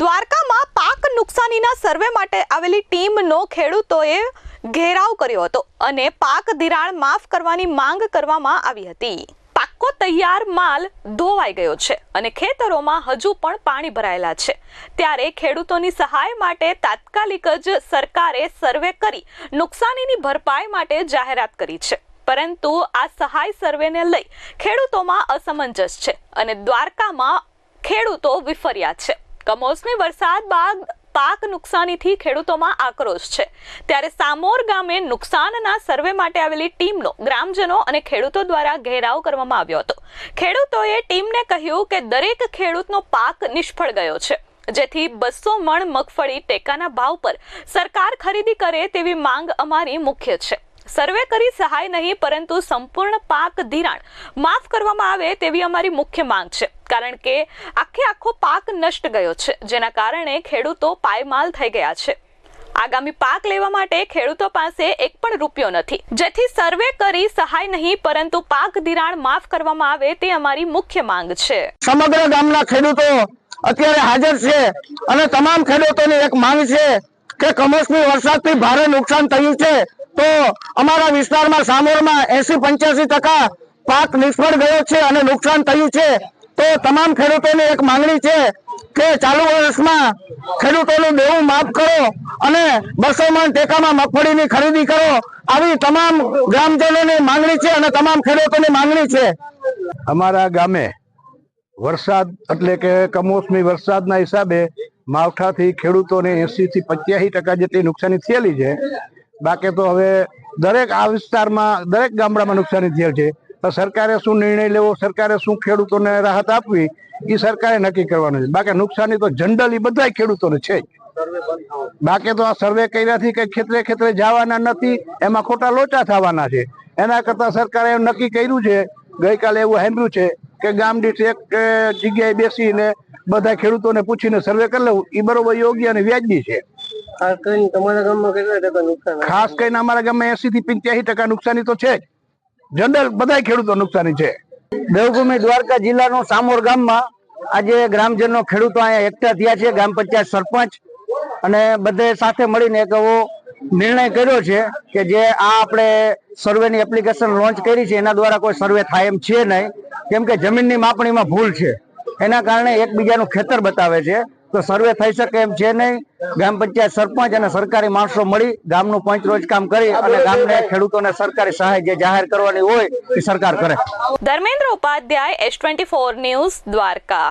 દ્વારકામાં પાક નુકસાનીના સર્વે માટે આવેલી ટીમનો ખેડૂતોએ ઘેરાવ કર્યો હતો અને પાક ધિરાણ માફ કરવાની માંગ કરવામાં આવી હતી. પાકો તૈયાર માલ ધોવાઈ ગયો છે અને ખેતરોમાં હજુ પણ પાણી ભરાયેલા છે. ત્યારે ખેડૂતોની સહાય માટે તાત્કાલિક જ સરકારે સર્વે કરી નુકસાનીની ભરપાઈ માટે જાહેરાત કરી છે. પરંતુ આ સહાય સર્વેને લઈ ખેડૂતોમાં અસમંજસ છે અને દ્વારકામાં ખેડૂતો વિફર્યા છે. કમોસમી વરસાદ બાદ પાક નુકસાનીથી ખેડૂતોમાં આક્રોશ છે. ત્યારે સામોર ગામે નુકસાનના સર્વે માટે આવેલી ટીમનો ગ્રામજનો અને ખેડૂતો દ્વારા ઘેરાવ કરવામાં આવ્યો હતો. ખેડૂતોએ ટીમને કહ્યું કે દરેક ખેડૂતનો પાક નિષ્ફળ ગયો છે. જેથી બસો મણ મગફળી ટેકાના ભાવ પર સરકાર ખરીદી કરે તેવી માંગ અમારી મુખ્ય છે. સર્વે કરી સહાય નહીં, પરંતુ સંપૂર્ણ પાક ધિરાણ માફ કરવામાં આવે તેવી અમારી મુખ્ય માંગ છે. કારણ કે આખે આખો પાક નષ્ટ ગયો છે, જેના કારણે ખેડૂતો પાયમાલ થઈ ગયા છે. આગામી પાક લેવા માટે ખેડૂતો પાસે એક પણ રૂપિયો નથી. જેથી સર્વે કરી સહાય નહીં, પરંતુ પાક ધિરાણ માફ કરવામાં આવે તે અમારી મુખ્ય માંગ છે. સમગ્ર ગામના ખેડૂતો અત્યારે હાજર છે અને તમામ ખેડૂતોની એક માંગ છે કે કમોસમી વરસાદથી ભારે નુકસાન થયું છે. તો અમારા વિસ્તારમાં સામોરમાં એસી પંચ્યાસી ટકા પાક નિષ્ફળ ગયો છે અને નુકસાન થયું છે. તો તમામ ખેડૂતોની એક માંગણી છે કે ચાલુ વર્ષમાં ખેડૂતોનું દેવું માફ કરો અને બસો મણ ટેકામાં મગફળીની ખરીદી કરો. આવી તમામ ગ્રામજનોની માંગણી છે અને તમામ ખેડૂતોની માંગણી છે. અમારા ગામે વરસાદ એટલે કે કમોસમી વરસાદના હિસાબે માવઠાથી ખેડૂતોને એસી થી પંચ્યાસી ટકા જેટલી નુકસાની થયેલી છે. બાકી તો હવે દરેક આ વિસ્તારમાં, દરેક ગામડામાં નુકસાની થયેલ છે. સરકારે શું નિર્ણય લેવો સરકારે શું ખેડૂતોને રાહત આપવી એ સરકારે નક્કી કરવાનું છે. બાકી નુકસાની તો જનરલી બધા ખેડૂતોને છે બાકી તો આ સર્વે કર્યાથી કઈ ખેતરે ખેતરે જવાના નથી એમાં ખોટા લોચા થવાના છે. એના કરતા સરકારે એમ નક્કી કર્યું છે ગઈકાલે એવું સાંભળ્યું છે કે ગામ દીઠ એક જગ્યાએ બેસીને બધા ખેડૂતોને પૂછીને સર્વે કરી લેવું એ બરોબર યોગ્ય અને વ્યાજબી છે. ખાસ કરીને તમારા ગામમાં કેટલા ટકા નુકસાન? ખાસ કરીને અમારા ગામમાં એસી થી પંચ્યાસી ટકા નુકસાની તો છે જ. જનરલ બધા ખેડૂતો નુકસાની છે. દેવભૂમિ દ્વારકા જિલ્લાનું સામોર ગામમાં આજે ગ્રામજનો ખેડૂતો અહીંયા એકઠા થયા છે, ગ્રામ પંચાયત સરપંચ અને બધે સાથે મળીને એક એવો નિર્ણય કર્યો છે કે જે આ આપણે સર્વેની એપ્લિકેશન લોન્ચ કરી છે, એના દ્વારા કોઈ સર્વે થાય એમ છે નહીં. કેમ કે જમીનની માપણીમાં ભૂલ છે. એના કારણે એકબીજાનું ખેતર બતાવે છે. તો સર્વે થઈ શકે એમ છે નહીં. ગ્રામ પંચાયત સરપંચ અને સરકારી માણસો મળી ગામનું પંચ રોજ કામ કરી અને ગામને ખેડૂતોને સરકારી સહાય જે જાહેર કરવાની હોય એ સરકાર કરે. Dharmendra Upadhyay S twenty four news Dwarka.